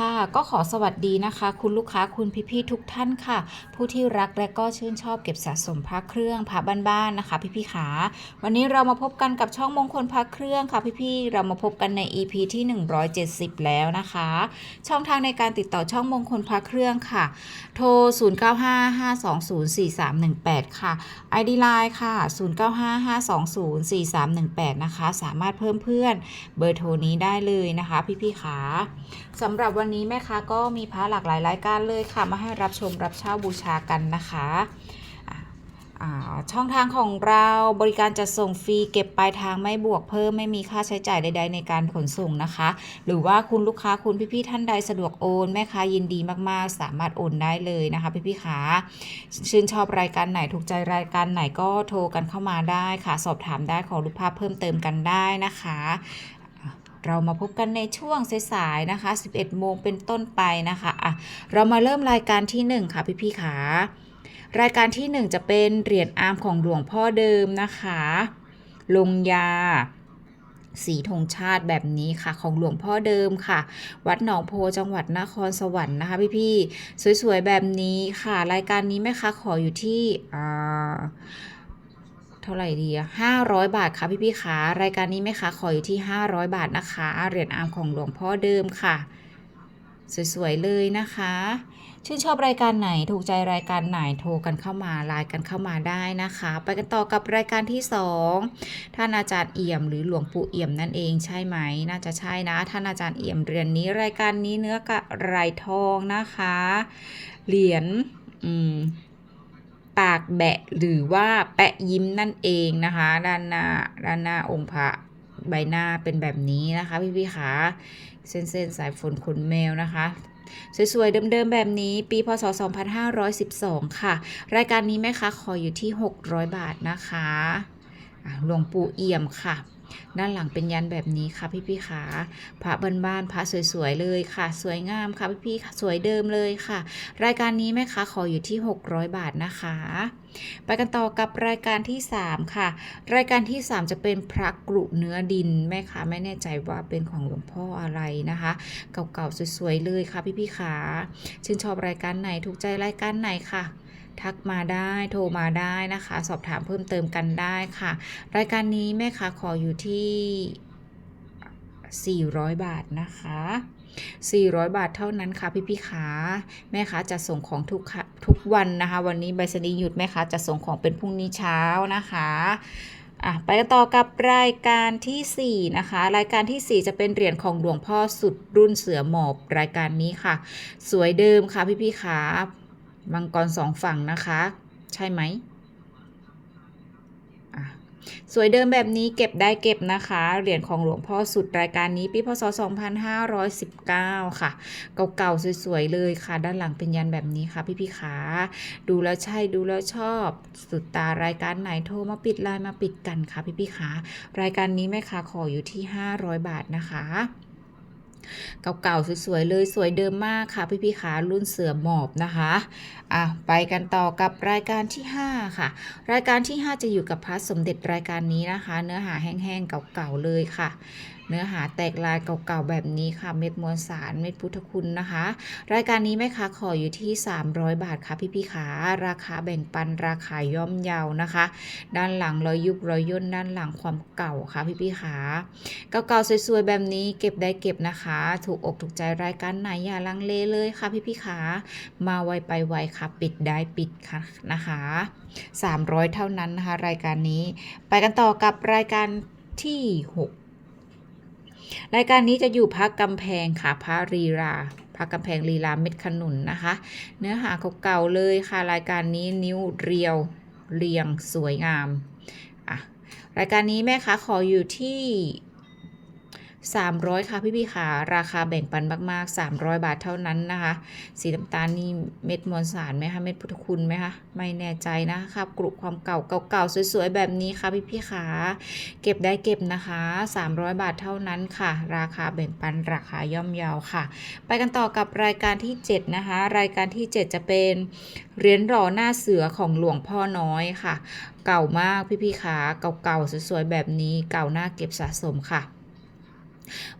ค่ะก็ขอสวัสดีนะคะ คุณลูกค้าคุณพี่ๆทุกท่านค่ะ ผู้ที่รักและก็ชื่นชอบเก็บสะสมพระเครื่องพระบ้านๆนะคะ พี่ๆขาวันนี้เรามาพบกันกับช่องมงคลพระเครื่องค่ะ พี่ๆเรามาพบกันใน EP ที่ 170 แล้วนะคะ ช่องทางในการติดต่อช่องมงคลพระเครื่องค่ะ โทร 0955204318 ค่ะ ID Line ค่ะ 0955204318 นะคะ สามารถเพิ่มเพื่อนเบอร์โทรนี้ได้เลยนะคะ พี่ๆขาสำหรับวันนี้แม่ค้าก็มีพระหลากหลายรายการเลยค่ะ มาให้รับชมรับเช่าบูชากันนะคะช่องทางของเราบริการจะส่งฟรีเก็บปลายทางไม่บวกเพิ่มไม่มีค่าใช้จ่ายใด ๆ ในการขนส่งนะคะ หรือว่าคุณลูกค้าคุณพี่ๆท่านใดสะดวกโอนแม่ค้ายินดีมากๆ สามารถโอนได้เลยนะคะ พี่ๆขาชื่นชอบรายการไหนถูกใจรายการไหนก็โทรกันเข้ามาได้ค่ะ สอบถามได้ขอรูปภาพเพิ่มเติมกันได้นะคะ เรามาพบกันในช่วงสายๆนะคะ 11 โมงเป็นต้นไปนะคะอะเรามาเริ่มรายการที่ 1 ค่ะพี่ๆขารายการที่ 1 จะเป็นเหรียญอาร์มของหลวงพ่อเดิมนะคะ ลงยา สีธงชาติแบบนี้ค่ะ ของหลวงพ่อเดิมค่ะ วัดหนองโพจังหวัดนครสวรรค์นะคะพี่ๆสวยๆแบบนี้ค่ะ รายการนี้แม่ค้าขออยู่ที่อ่า เท่าไหร่ดีอะห้าร้อยบาทค่ะพี่พี่ขารายการนี้ไหมคะขออยู่ที่500บาทนะคะเหรียญอาร์มของหลวงพ่อเดิมค่ะ สวยๆเลยนะคะ ชื่นชอบรายการไหนถูกใจรายการไหนโทรกันเข้ามาไลน์กันเข้ามาได้นะคะ ไปกันต่อกับรายการที่2ท่านอาจารย์เอี่ยมหรือหลวงปู่เอี่ยมนั่นเองใช่ไหม น่าจะใช่นะท่านอาจารย์เอี่ยมเหรียญนี้รายการนี้เนื้อกระไรทองนะคะ เหรียญอืม ปากแบะหรือว่าแปะยิ้มนั่นเองนะคะ ด้านหน้าด้านหน้าองค์พระใบหน้าเป็นแบบนี้นะคะ พี่พี่ขาเส้นเส้นสายฝนขนแมวนะคะสวยๆ เดิมๆ แบบนี้ ปี พศ 2512 ค่ะ รายการนี้แม่ค้าขออยู่ที่ 600 บาทนะคะ หลวงปู่เอี่ยมค่ะ ด้านหลังเป็นยันแบบนี้ค่ะพี่พี่ขาพระบ้านๆพระสวยๆเลยค่ะ สวยงามค่ะพี่พี่สวยเดิมเลยค่ะ รายการนี้แม่ค้าขออยู่ที่ 600 บาทนะคะ ไปกันต่อกับรายการที่ 3 ค่ะ รายการที่ 3 จะเป็นพระกรุเนื้อดินแม่ค้าไม่แน่ใจว่าเป็นของหลวงพ่ออะไรนะคะ เก่าๆสวยๆเลยค่ะพี่พี่ขาชื่นชอบรายการไหนถูกใจรายการไหนค่ะ ทักมาได้โทรมาได้นะคะ สอบถามเพิ่มเติมกันได้ค่ะ รายการนี้แม่ค้าขออยู่ที่ 400 บาทนะคะ 400 บาทเท่านั้นค่ะพี่พี่ขาแม่ค้าจะส่งของทุกทุกวันนะคะ วันนี้ใบสนีย์หยุดแม่ค้าจะส่งของเป็นพรุ่งนี้เช้านะคะอะไปต่อกับรายการทีสี่4 นะคะ รายการทีสี่ 4 จะเป็นเหรียญของหลวงพ่อสุดรุ่นเสือหมอบรายการนี้ค่ะ สวยเดิมค่ะพี่พี่ขา มังกรสองฝั่งนะคะ ใช่ไหมสวยเดิมแบบนี้เก็บได้เก็บนะคะ เหรียญของหลวงพ่อสุดรายการนี้ปีพศ 2519 ค่ะ เก่าๆ สวยๆ เลยค่ะ ด้านหลังเป็นยันแบบนี้ค่ะ พี่ๆขาดูแล้วใช่ดูแล้วชอบ สุดตารายการไหนโทรมาปิดไลน์มาปิดกันค่ะ พี่ๆขารายการนี้แม่ค้าขออยู่ที่ 500 บาทนะคะ เก่าๆสวยๆเลยสวยเดิมมากค่ะ พี่ๆขารุ่นเสือหมอบนะคะอะไปกันต่อกับรายการที่ 5 ค่ะ รายการที่ 5 จะอยู่กับพระสมเด็จรายการนี้นะคะ เนื้อหาแห้งๆเก่าๆเลยค่ะ เนื้อหาแตกลายเก่าๆแบบนี้ค่ะ เม็ดมวลสารเม็ดพุทธคุณนะคะ รายการนี้แม่ค้าขออยู่ที่ 300 บาทค่ะพี่ๆขาราคาแบ่งปันราคาย่อมเยาวนะคะ ด้านหลังรอยยุบรอยย่นด้านหลังความเก่าค่ะพี่ๆขาเก่าๆสวยๆแบบนี้เก็บได้เก็บนะคะ ถูกอกถูกใจรายการไหนอย่าลังเลเลยค่ะพี่พี่ๆขามาไวไปไวค่ะ ปิดได้ปิดค่ะนะคะ 300 เท่านั้นนะคะ รายการนี้ ไปกันต่อกับรายการที่ 6 รายการนี้จะอยู่พักกำแพงค่ะพระรีราพักกำแพงรีลาเม็ดขนุนนะคะ เนื้อหาเก่าๆเลยค่ะ รายการนี้นิ้วเรียวเรียงสวยงามอะรายการนี้แม่ค้าขออยู่ที่ 300 ค่ะพี่พี่ๆค่ะราคาแบ่งปันมาก ๆ 300 บาทเท่านั้นนะคะ สีน้ำตาลนี่เม็ดมวลสารไหมคะเม็ดพุทธคุณไหมคะไม่แน่ใจนะครับกรุความเก่าเก่าๆสวยๆแบบนี้ค่ะพี่พี่ๆค่ะเก็บได้เก็บนะคะ 300 บาทเท่านั้นค่ะ ราคาแบ่งปันราคาย่อมเยาค่ะ ไปกันต่อกับรายการที่ 7 นะคะ รายการที่ 7 จะเป็นเหรียญหล่อหน้าเสือของหลวงพ่อน้อยค่ะ เก่ามากพี่พี่ๆค่ะเก่าๆสวยๆแบบนี้เก่าหน้าเก็บสะสมค่ะ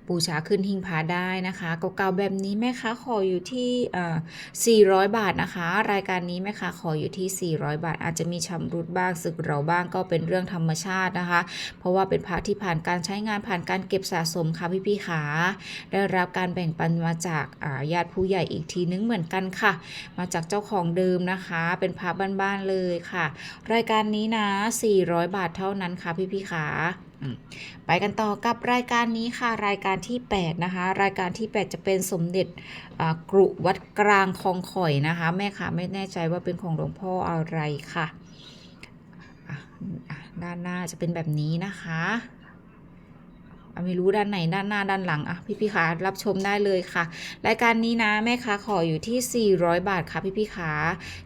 บูชาขึ้นหิ้งพระได้นะคะเก่าๆแบบนี้แม่ค้าขออยู่ที่ 400 บาทนะคะ รายการนี้แม่ค้าขออยู่ที่ 400 บาท อาจจะมีชำรุดบ้างสึกเราบ้างก็เป็นเรื่องธรรมชาตินะคะ เพราะว่าเป็นพระที่ผ่านการใช้งานผ่านการเก็บสะสมค่ะพี่ๆขาได้รับการแบ่งปันมาจากญาติผู้ใหญ่อีกทีนึงเหมือนกันค่ะ มาจากเจ้าของเดิมนะคะ เป็นพระบ้านๆเลยค่ะ รายการนี้นะ 400 บาทเท่านั้นค่ะพี่ๆขา ไปกันต่อกับรายการนี้ค่ะรายการที่ 8 นะคะ รายการที่ 8 จะเป็นสมเด็จกรุวัดกลางคลองข่อยนะคะ แม่ค่ะไม่แน่ใจว่าเป็นของหลวงพ่ออะไรค่ะ ด้านหน้าจะเป็นแบบนี้นะคะ ไม่รู้ด้านไหนด้านหน้าด้านหลังอะพี่พี่ขารับชมได้เลยค่ะ รายการนี้นะแม่ค้าขออยู่ที่ 400 บาทค่ะพี่พี่ขา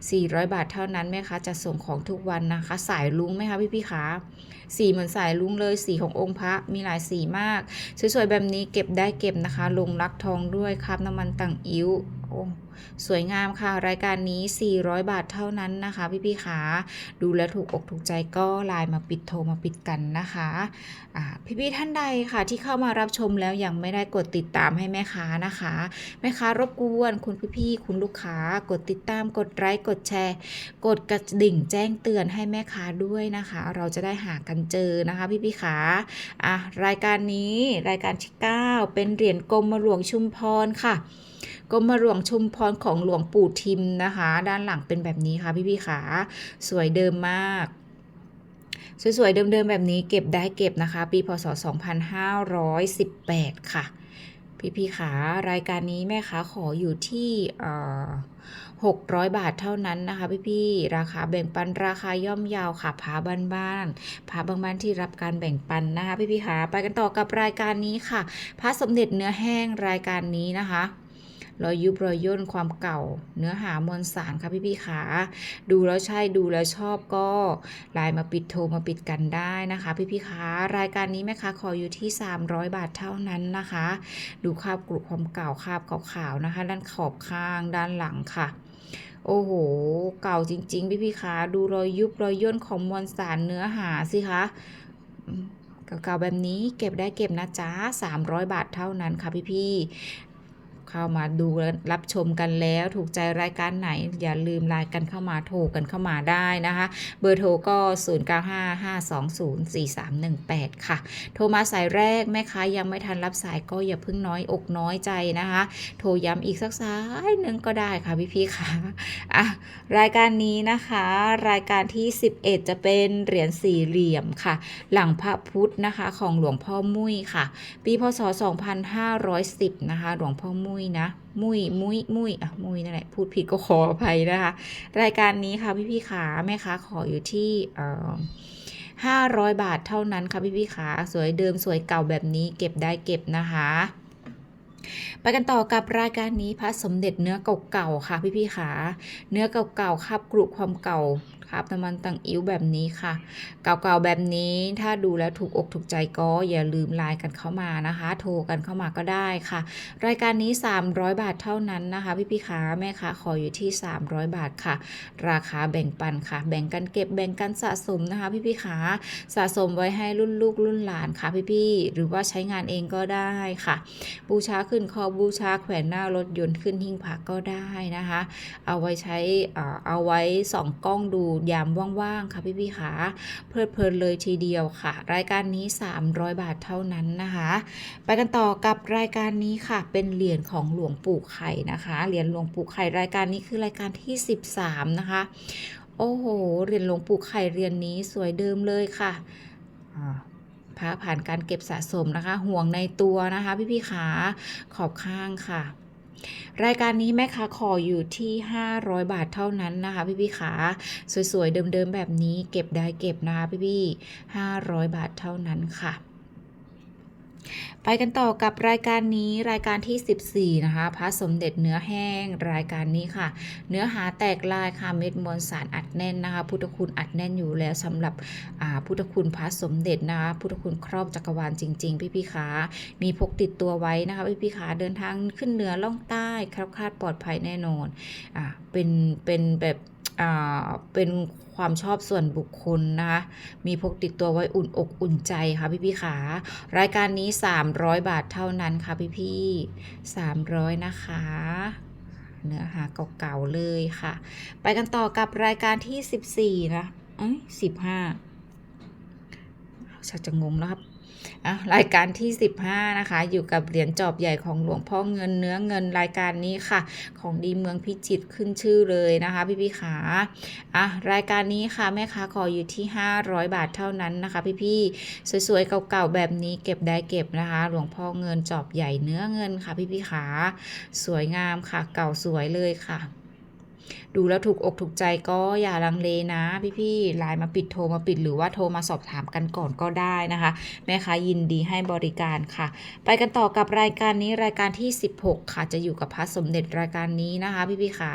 400 บาทเท่านั้นแม่ค้าจะส่งของทุกวันนะคะ สายลุงไหมคะพี่พี่ขาสีเหมือนสายลุงเลยสีขององค์พระมีหลายสีมาก สวยๆแบบนี้เก็บได้เก็บนะคะ ลงรักทองด้วยครับน้ำมันต่างอิ้ว อ้สวยงามค่ะ รายการนี้ 400 บาทเท่านั้นนะคะ พี่ๆขาดูแลถูกอกถูกใจก็ไลน์มาปิดโทรมาปิดกันนะคะอ่พี่ท่านใดค่ะ ที่เข้ามารับชมแล้วยังไม่ได้กดติดตามให้แม่ค้านะคะ แม่ค้ารบกวนคุณพี่ๆคุณลูกค้ากดติดตามกดไลค์กดแชร์ กดกระดิ่งแจ้งเตือนให้แม่ค้าด้วยนะคะ เราจะได้หากันเจอนะคะ พี่ๆขาอะรายการนี้รายการที่9เป็นเหรียญกรมหลวงชุมพรค่ะ กรมหลวงชุมพรของหลวงปู่ทิมนะคะ ด้านหลังเป็นแบบนี้ค่ะพี่ๆขาสวยเดิมมากสวยๆ เดิมๆ แบบนี้เก็บได้เก็บนะคะ ปีพศ 2518 ค่ะ พี่ๆขารายการนี้แม่ค้าขออยู่ที่เอ่อ600 บาทเท่านั้นนะคะ พี่ๆ ราคาแบ่งปันราคาย่อมเยาวค่ะพาบ้านๆพาบางบ้านที่รับการแบ่งปันนะคะ พี่ๆขาไปกันต่อกับรายการนี้ค่ะพระสมเด็จเนื้อแห้งรายการนี้นะคะ รอยยุบรอยย่นความเก่า เนื้อหามวลสารค่ะพี่ๆขาดูแล้วใช่ดูแล้วชอบก็ไลน์มาปิดโทรมาปิดกันได้นะคะ พี่ๆขารายการนี้แม่ค้าขออยู่ที่ 300 บาทเท่านั้นนะคะ ดูคราบกรุความเก่าคราบขาวๆนะคะ ด้านขอบข้างด้านหลังค่ะโอ้โห เก่าจริง ๆ พี่ๆขาดูรอยยุบรอยย่นของมวลสารเนื้อหาสิคะเก่าๆแบบนี้เก็บได้เก็บนะจ๊ะ300 บาทเท่านั้นค่ะพี่ๆ เข้ามาดูรับชมกันแล้ว ถูกใจรายการไหน อย่าลืมไลน์กันเข้ามาโทรกันเข้ามาได้นะคะ เบอร์โทรก็ 0955204318 ค่ะ โทรมาสายแรกแม่ค้ายังไม่ทันรับสายก็อย่าเพิ่งน้อยอกน้อยใจนะคะ โทรย้ำอีกสักสายหนึ่งก็ได้ค่ะพี่ๆค่ะอะ รายการนี้นะคะ รายการที่ 11 จะเป็นเหรียญสี่เหลี่ยมค่ะ หลังพระพุทธนะคะ ของหลวงพ่อมุ้ยค่ะ ปีพศ 2510 นะคะ หลวงพ่อมุ้ยยนะมุยมุ้ยมุยอะมุยนั่นแหละพูดผิดก็ขออภัยนะคะ รายการนี้ค่ะพี่พี่ขาแม่ค้าขออยู่ที่เอ่อ500บาทเท่านั้นค่ะพี่พี่ขาสวยเดิมสวยเก่าแบบนี้เก็บได้เก็บนะคะไปกันต่อกับรายการนี้พระสมเด็จเนื้อเก่าๆค่ะพี่พี่ๆขาเนื้อเก่าๆคาบกรุความเก่า คาบน้ำมันตังอิ้วแบบนี้ค่ะ เก่าๆแบบนี้ถ้าดูแล้วถูกอกถูกใจก็อย่าลืมไลน์กันเข้ามานะคะ โทรกันเข้ามาก็ได้ค่ะ รายการนี้ 300 บาทเท่านั้นนะคะ พี่พี่ขาแม่ค้าขออยู่ที่ 300 บาทค่ะ ราคาแบ่งปันค่ะ แบ่งกันเก็บแบ่งกันสะสมนะคะ พี่พี่ขาสะสมไว้ให้รุ่นลูกรุ่นหลานค่ะ พี่พี่ๆหรือว่าใช้งานเองก็ได้ค่ะ บูชาขึ้นคอบูชาแขวนหน้ารถยนต์ขึ้นหิ้งพระก็ได้นะคะ เอาไว้ใช้เอ่อเอาไว้ส่องกล้องดูยามว่างๆค่ะพี่พี่ๆขาเพลิดเพลินเลยทีเดียวค่ะ รายการนี้ 300 บาทเท่านั้นนะคะ ไปกันต่อกับรายการนี้ค่ะ เป็นเหรียญของหลวงปู่ไข่นะคะเหรียญหลวงปู่ไข่รายการนี้คือรายการที่ 13 นะคะ โอ้โหเหรียญหลวงปู่ไข่เหรียญนี้สวยเดิมเลยค่ะอ่าพระผ่านการเก็บสะสมนะคะ ห่วงในตัวนะคะ พี่พี่ๆขาขอบข้างค่ะ รายการนี้แม่ค้าขออยู่ที่ 500 บาทเท่านั้นนะคะ พี่พี่ขาสวยๆ เดิมๆ แบบนี้เก็บได้เก็บนะคะพี่พี่ๆ500 บาทเท่านั้นค่ะ ไปกันต่อกับรายการนี้รายการที่ 14 นะคะ พระสมเด็จเนื้อแห้งรายการนี้ค่ะ เนื้อหาแตกลายค่ะเม็ดมวลสารอัดแน่นนะคะ พุทธคุณอัดแน่นอยู่แล้วสำหรับพุทธคุณพระสมเด็จนะคะพุทธคุณครอบจักรวาลจริง ๆ พี่พี่ขามีพกติดตัวไว้นะคะพี่พี่ขาเดินทางขึ้นเหนือล่องใต้คล้วคาดปลอดภัยแน่นอนอ่าเป็นเป็นแบบ เป็นความชอบส่วนบุคคลนะคะ มีพกติดตัวไว้อุ่นอกอุ่นใจค่ะพี่พี่ขารายการนี้ 300 บาทเท่านั้นค่ะพี่พี่300 นะคะ เนื้อหาเก่าๆเลยค่ะ ไปกันต่อกับรายการที่ 14 นะเอ้ย15ชักจะงงแล้วครับ รายการที่ 15 นะคะ อยู่กับเหรียญจอบใหญ่ของหลวงพ่อเงินเนื้อเงินรายการนี้ค่ะ ของดีเมืองพิจิตรขึ้นชื่อเลยนะคะ พี่พี่ขาอะรายการนี้ค่ะแม่ค้าขออยู่ที่ 500 บาทเท่านั้นนะคะ พี่พี่สวยๆเก่าๆแบบนี้เก็บได้เก็บนะคะ หลวงพ่อเงินจอบใหญ่เนื้อเงินค่ะ พี่พี่ขาสวยงามค่ะ เก่าสวยเลยค่ะ ดูแล้วถูกอกถูกใจก็อย่าลังเลนะ พี่ๆไลน์มาปิดโทรมาปิดหรือว่าโทรมาสอบถามกันก่อนก็ได้นะคะ แม่ค้ายินดีให้บริการค่ะ ไปกันต่อกับรายการนี้รายการที่ 16 ค่ะ จะอยู่กับพระสมเด็จรายการนี้นะคะ พี่ๆขา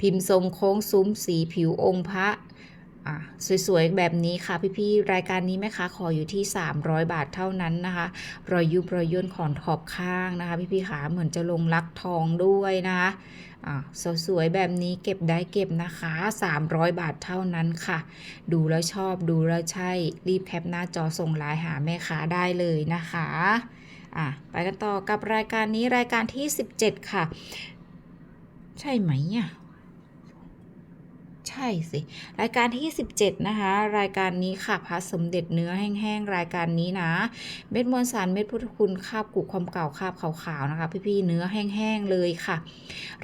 พิมพ์ทรงโค้งซุ้มสีผิวองค์พระสวยๆ แบบนี้ค่ะ พี่ๆ รายการนี้แม่ค้าขออยู่ที่ 300 บาทเท่านั้นนะคะ รอยยุบรอยย่นขอนขอบข้างนะคะ พี่ๆขาเหมือนจะลงลักทองด้วยนะคะ อะสวยๆแบบนี้เก็บได้เก็บนะคะ 300 บาทเท่านั้นค่ะ ดูแล้วชอบดูแล้วใช่ รีบแคปหน้าจอส่งไลน์หาแม่ค้าได้เลยนะคะอะไปกันต่อกับรายการนี้รายการที่ 17 ค่ะ ใช่ไหมอะ ใช่สิ รายการที่ 17 นะคะ รายการนี้ค่ะพระสมเด็จเนื้อแห้งๆ รายการนี้นะ เม็ดมวลสารเม็ดพุทธคุณคาบกุความเก่าคาบขาวๆ นะคะ พี่ๆ เนื้อแห้งๆ เลยค่ะ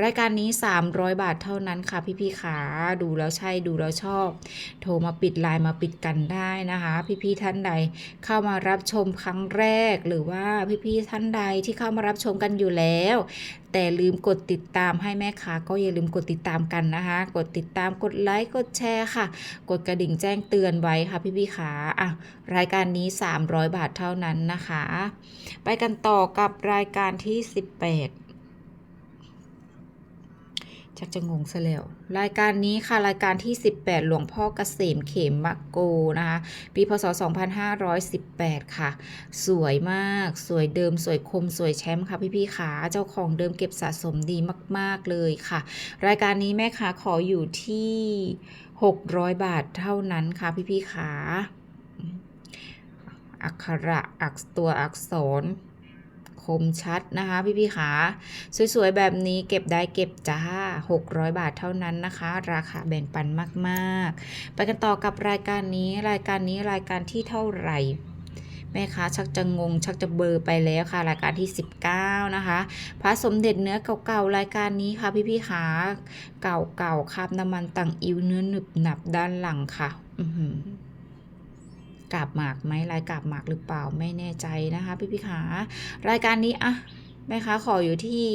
รายการนี้ 300 บาทเท่านั้นค่ะ พี่ๆขาดูแล้วใช่ดูแล้วชอบ โทรมาปิดไลน์มาปิดกันได้นะคะ พี่ๆ ท่านใดเข้ามารับชมครั้งแรกหรือว่าพี่ๆ ท่านใดที่เข้ามารับชมกันอยู่แล้ว แต่ลืมกดติดตามให้แม่ค้าก็อย่าลืมกดติดตามกันนะคะ กดติดตามกดดไลค์กดแชร์ค่ะ กดกระดิ่งแจ้งเตือนไว้ค่ะพี่พี่ขาอะรายการนี้ 300 บาทเท่านั้นนะคะ ไปกันต่อกับรายการที่ 18 ชักจะงงซะแล้ว รายการนี้ค่ะ รายการที่ 18 หลวงพ่อเกษมเขมมะโกนะคะ ปีพศ 2518 ค่ะ สวยมาก สวยเดิม สวยคม สวยแชมป์ค่ะพี่ๆขาเจ้าของเดิมเก็บสะสมดีมาก ๆ เลยค่ะ รายการนี้แม่ค้าขออยู่ที่ 600 บาทเท่านั้นค่ะพี่ๆขาอักขระอักษตัวอักษร มชัดนะคะ พี่พี่ๆขาสวยๆ แบบนี้เก็บได้เก็บจ้า 600 บาทเท่านั้นนะคะ ราคาแบ่งปันมากๆ ไปกันต่อกับรายการนี้รายการนี้รายการที่เท่าไหร่แม่ค้าชักจะงง ชักจะเบอร์ไปแล้วค่ะ รายการที่ 19 นะคะพระสมเด็จเนื้อเก่าๆ รายการนี้ค่ะ พี่พี่ๆขาเก่าๆคราบน้ำมันตังอิวเนื้อหนึบหนับด้านหลังค่ะ อื กาบหมากไหมลายกาบหมากหรือเปล่าไม่แน่ใจนะคะ พี่พี่ขารายการนี้อะแม่ค้าขออยู่ที่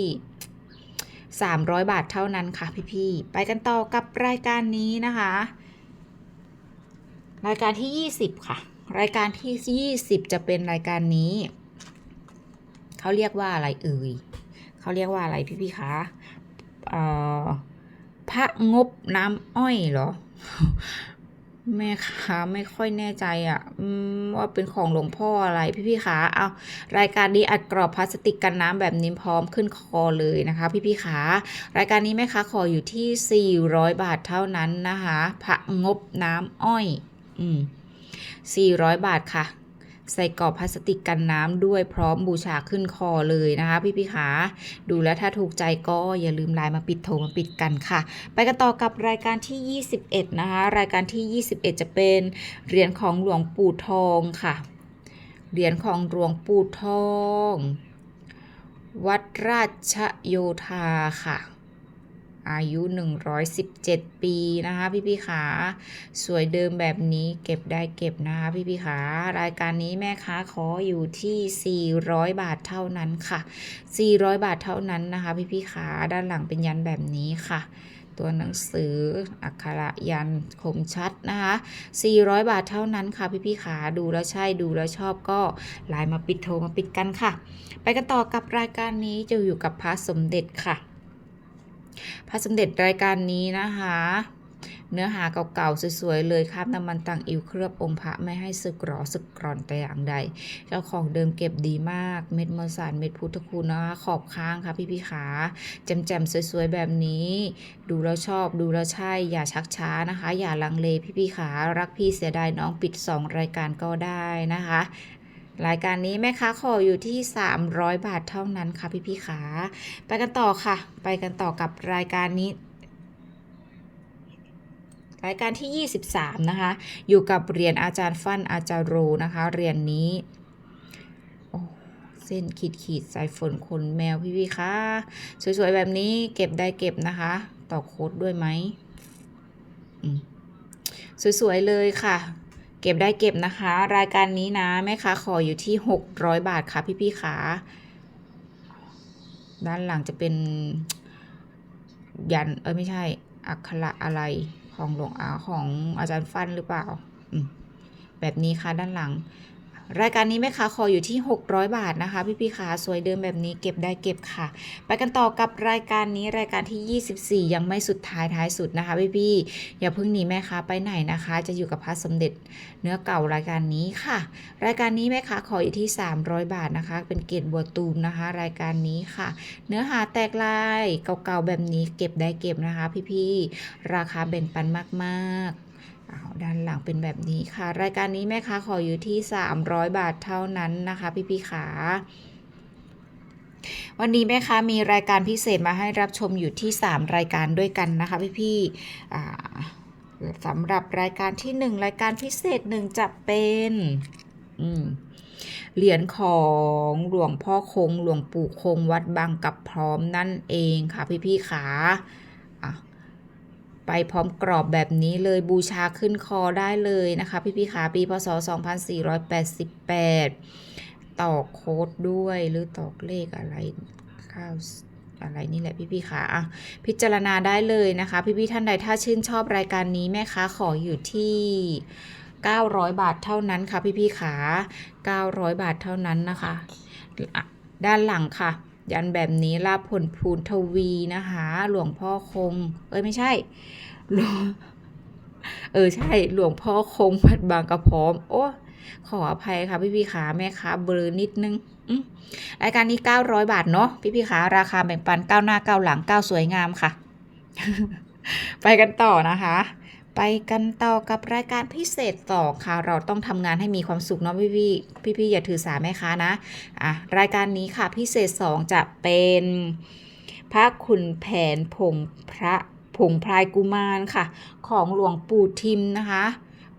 300 บาทเท่านั้นค่ะพี่ๆไปกันต่อกับรายการนี้นะคะ รายการที่ 20 ค่ะ รายการที่ 20 จะเป็นรายการนี้เขาเรียกว่าอะไรเอ่ยเขาเรียกว่าอะไรพี่ๆคะพระงบน้ำอ้อยเหรอ แม่ค้าไม่ค่อยแน่ใจอะ่ะว่าเป็นของหลวงพ่ออะไรพี่ๆขาเอารายการนี้อัดกรอบพลาสติกกันน้ำแบบนี้พร้อมขึ้นคอเลยนะคะ พี่ๆขารายการนี้แม่ค้าขออยู่ที่ 400 บาทเท่านั้นนะคะพระงบน้ำอ้อย อืม400 บาทค่ะ ใส่กรอบพลาสติกกันน้ำด้วยพร้อมบูชาขึ้นคอเลยนะคะพี่พี่ๆขาดูแล้วถ้าถูกใจก็อย่าลืมไลน์มาปิดโทรมาปิดกันค่ะ ไปกันต่อกับรายการที่ 21 นะคะ รายการที่ 21 จะเป็นเหรียญของหลวงปู่ทองค่ะ เหรียญของหลวงปู่ทอง วัดราชโยธาค่ะ อายุ 117 ปีนะคะพี่พี่ขาสวยเดิมแบบนี้เก็บได้เก็บนะคะพี่พี่ขารายการนี้แม่ค้าขออยู่ที่ 400 บาทเท่านั้นค่ะ 400 บาทเท่านั้นนะคะพี่พี่ขาด้านหลังเป็นยันแบบนี้ค่ะตัวหนังสืออักขระยันคมชัดนะคะ 400 บาทเท่านั้นค่ะพี่พี่ขาดูแล้วใช่ดูแล้วชอบก็ไลน์มาปิดโทรมาปิดกันค่ะ ไปกันต่อกับรายการนี้จะอยู่กับพระสมเด็จค่ะ พระสมเด็จรายการนี้นะคะ เนื้อหาเก่าๆสวยๆเลยคราบน้ำมันต่างอิวเคลือบองค์พระไม่ให้สึกหรอสึกกร่อนแต่อย่างใด เจ้าของเดิมเก็บดีมาก เม็ดมอสานเม็ดพุทธคุณนะคะขอบค้างค่ะพี่ๆขาแจ่มๆสวยๆแบบนี้ ดูแล้วชอบดูแล้วใช่อย่าชักช้านะคะ อย่าลังเลพี่ๆขารักพี่เสียดายน้องปิด 2 รายการก็ได้นะคะ รายการนี้แม่ค้าขออยู่ที่ 300 บาทเท่านั้นค่ะพี่ๆขาไปกันต่อค่ะ ไปกันต่อกับรายการนี้ รายการที่ 23 นะคะ อยู่กับเรียนอาจารย์ฟันอาจารย์โรนะคะ เรียนนี้เส้นขีดขีดสายฝนขนแมวพี่พี่คะสวยๆ แบบนี้เก็บได้เก็บนะคะ ต่อโค้ดด้วยไหมมสวยๆ เลยค่ะ เก็บได้เก็บนะคะ รายการนี้นะแม่ค้าขออยู่ที่ 600 บาทค่ะพี่พี่ๆขาด้านหลังจะเป็นยันเออไม่ใช่ อักขระอะไรของหลวงอาของอาจารย์ฟันหรือเปล่าแบบนี้ค่ะด้านหลัง รายการนี้แม่ค้าขออยู่ที่ 600 บาทนะคะ พี่พี่ขาสวยเดิมแบบนี้เก็บได้เก็บค่ะ ไปกันต่อกับรายการนี้รายการที่ 24 ยังไม่สุดท้ายท้ายสุดนะคะ พี่พี่อย่าเพิ่งหนีแม่ค้าไปไหนนะคะ จะอยู่กับพระสมเด็จเนื้อเก่ารายการนี้ค่ะ รายการนี้แม่ค้าขออยู่ที่ 300 บาทนะคะ เป็นเกรดบัวตูมนะคะ รายการนี้ค่ะ เนื้อหาแตกลายเก่าๆแบบนี้เก็บได้เก็บนะคะ พี่ๆราคาแบ่งปันมากๆอ้าว ด้านหลังเป็นแบบนี้ค่ะ รายการนี้แม่ค้าขออยู่ที่ 300 บาทเท่านั้นนะคะ พี่ๆขาวันนี้แม่ค้ามีรายการพิเศษมาให้รับชมอยู่ที่ 3 รายการด้วยกันนะคะ พี่ๆอ่สำหรับรายการที่ 1 รายการพิเศษหนึ่งจะเป็นเหรียญของหลวงพ่อคง หลวงปู่คงวัดบางกับพร้อมนั่นเองค่ะ พี่ๆขาะ ไปพร้อมกรอบแบบนี้เลยบูชาขึ้นคอได้เลยนะคะพี่ๆขาปีพศ 2488 ต่อโค้ดด้วยหรือตอกเลขอะไรข้าวอะไรนี่แหละพี่ๆค่ะอะพิจารณาได้เลยนะคะ พี่ๆท่านใดถ้าชื่นชอบรายการนี้แม่ค้าขออยู่ที่ 900 บาทเท่านั้นค่ะพี่ๆขา900 บาทเท่านั้นนะคะ ด้านหลังค่ะ ยันแบบนี้ลาผลพูนทวีนะคะ หลวงพ่อคง เอ้ยไม่ใช่ หลวง เออใช่ หลวงพ่อคงวัดบางกระพร้อม โอ้ขออภัยค่ะพี่พี่ขาแม่ค้าเบลอนิดนึงรายการนี้ 900 บาทเนาะพี่พี่ขาราคาแบ่งปันก้าวหน้าก้าวหลังก้าวสวยงามค่ะ ไปกันต่อนะคะ ไปกันต่อกับรายการพิเศษต่อค่ะ เราต้องทำงานให้มีความสุขเนาะพี่พี่พี่พี่ๆอย่าถือสาแม่ค้านะอะรายการนี้ค่ะพิเศษ 2 จะเป็นพระขุนแผนผงพระผงพลายกุมารค่ะ ของหลวงปู่ทิมนะคะ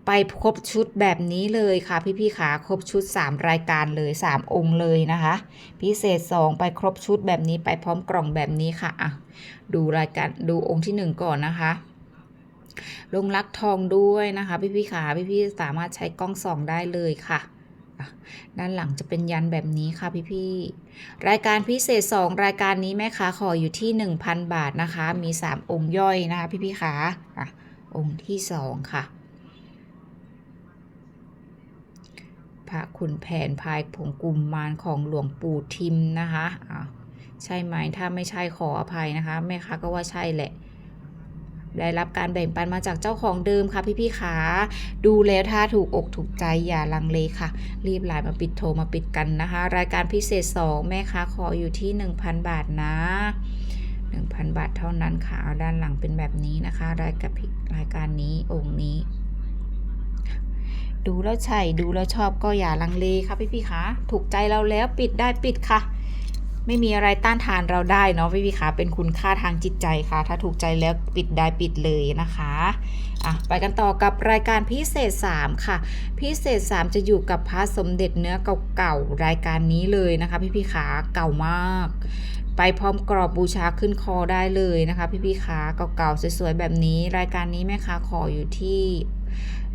ไปครบชุดแบบนี้เลยค่ะ พี่ๆขาครบชุด 3 รายการเลย 3 องค์เลยนะคะ พิเศษ 2 ไปครบชุดแบบนี้ไปพร้อมกล่องแบบนี้ค่ะอะดูรายการดูองค์ที่ 1 ก่อนนะคะ ลงลักทองด้วยนะคะ พี่ๆขาพี่ๆสามารถใช้กล้องส่องได้เลยค่ะ ด้านหลังจะเป็นยันแบบนี้ค่ะพี่ๆรายการพิเศษ 2 รายการนี้แม่ค้าขออยู่ที่ 1,000 บาทนะคะ มี 3 องค์ย่อยนะคะ พี่ๆขาอะองค์ที่ 2 ค่ะพระขุนแผนพายผงกุมมารของหลวงปู่ทิมนะคะอะใช่ไหม ถ้าไม่ใช่ขออภัยนะคะ แม่ค้าก็ว่าใช่แหละ ได้รับการแบ่งปันมาจากเจ้าของเดิมค่ะพี่ๆขาดูแล้วถ้าถูกอกถูกใจอย่าลังเลค่ะ รีบไลน์มาปิดโทรมาปิดกันนะคะ รายการพิเศษ 2 แม่ค้าขออยู่ที่ 1,000 บาทนะ 1,000 บาทเท่านั้นค่ะเอาด้านหลังเป็นแบบนี้นะคะ รายการรายการนี้องค์นี้ ดูแล้วใช่ดูแล้วชอบก็อย่าลังเลค่ะพี่พี่ๆคะถูกใจเราแล้วปิดได้ปิดค่ะ ไม่มีอะไรต้านทานเราได้เนาะพี่พี่ๆคะเป็นคุณค่าทางจิตใจค่ะ ถ้าถูกใจแล้วปิดได้ปิดเลยนะคะอะไปกันต่อกับรายการพิเศษ 3 ค่ะ พิเศษ 3 จะอยู่กับพระสมเด็จเนื้อเก่าๆรายการนี้เลยนะคะ พี่พี่ขาเก่ามาก ไปพร้อมกรอบบูชาขึ้นคอได้เลยนะคะ พี่พี่ขาเก่าๆสวยๆแบบนี้ รายการนี้แม่ค้าขออยู่ที่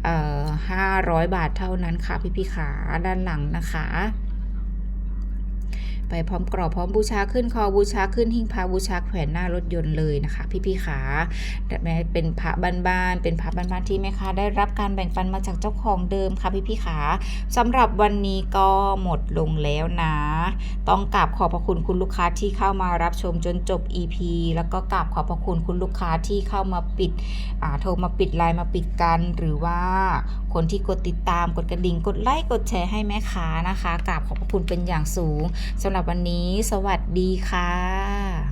เอ่อห้าร้อยบาทเท่านั้นค่ะพี่พี่ขาด้านหลังนะคะ ไปพร้อมกรอบพร้อมบูชาขึ้นคอบูชาขึ้นหิ้งพระบูชาแขวนหน้ารถยนต์เลยนะคะ พี่ๆขาแต่แม้เป็นพระบ้านๆเป็นพระบ้านๆที่แม่ค้าได้รับการแบ่งปันมาจากเจ้าของเดิมค่ะพี่ๆขาสำหรับวันนี้ก็หมดลงแล้วนะ ต้องกราบขอบพระคุณคุณลูกค้าที่เข้ามารับชมจนจบ EP แล้วก็กราบขอบพระคุณคุณลูกค้าที่เข้ามาปิดโทรมาปิดไลน์มาปิดกัน หรือว่าคนที่กดติดตามกดกระดิ่งกดไลค์กดแชร์ให้แม่ค้านะคะกราบขอบพระคุณเป็นอย่างสูงสำหรับวันนี้ สวัสดีค่ะ